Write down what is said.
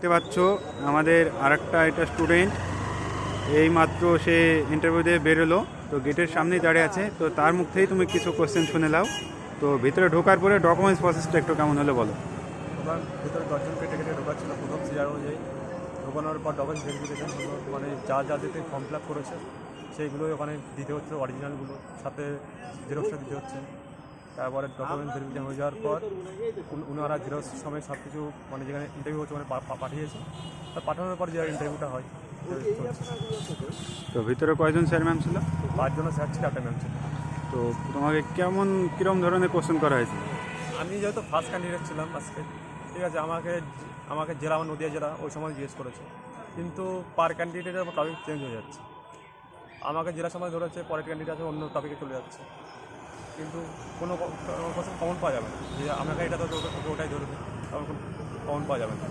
দেখতে পাচ্ছ, আমাদের আরেকটা এটা স্টুডেন্ট এই মাত্র সে ইন্টারভিউ দিয়ে বেরোলো, তো গেটের সামনেই দাঁড়িয়ে আছে। তো তার মুখ থেকেই তুমি কিছু কোয়েশ্চেন শুনে নাও। তো ভিতরে ঢোকার পরে ডকুমেন্টস প্রসেসটা একটু কেমন হলো বলো? ওখান ভিতরে দশজন কেটে কেটে ঢোকাচ্ছিল, প্রথম সিআর অনুযায়ী ঢোকানোর পর ডকুমেন্ট ভেরিফিকেশন হলো মানে যা যা দিতে ফর্ম ফিল আপ করেছে, সেইগুলোই ওখানে দিতে হচ্ছে অরিজিনালগুলো সাথে জেরক্সটা দিতে হচ্ছে। তারপরে ডকুমেন্ট ভেরিফিকেশন হয়ে যাওয়ার পর ওনারা জেরক্স সময় সব কিছু মানে যেখানে ইন্টারভিউ হচ্ছে মানে পাঠিয়েছে। তা পাঠানোর পর যে ইন্টারভিউটা হয় তো ভিতরে কয়জন স্যার ম্যাম ছিল? পাঁচজন স্যার ছিল একটা ম্যাম ছিল। তো তোমাকে কেমন কীরকম ধরনের কোশ্চেন করা হয়েছে? আমি যেহেতু ফার্স্ট ক্যান্ডিডেট ছিলাম আজকে ঠিক আছে আমাকে আমাকে জেলা আমার নদিয়া জেলা ওই সময় জিজ্ঞেস করেছে। কিন্তু পার ক্যান্ডিডেটের টপিক চেঞ্জ হয়ে যাচ্ছে। আমাকে জেলা সময় ধরেছে পরের ক্যান্ডিডেট আছে অন্য টপিকে চলে যাচ্ছে। কিন্তু কোনো কোশ্চেন কমন পাওয়া যাবে না। যে আপনাকে এটা তো ওটাই ধরবে কমন পাওয়া যাবে না।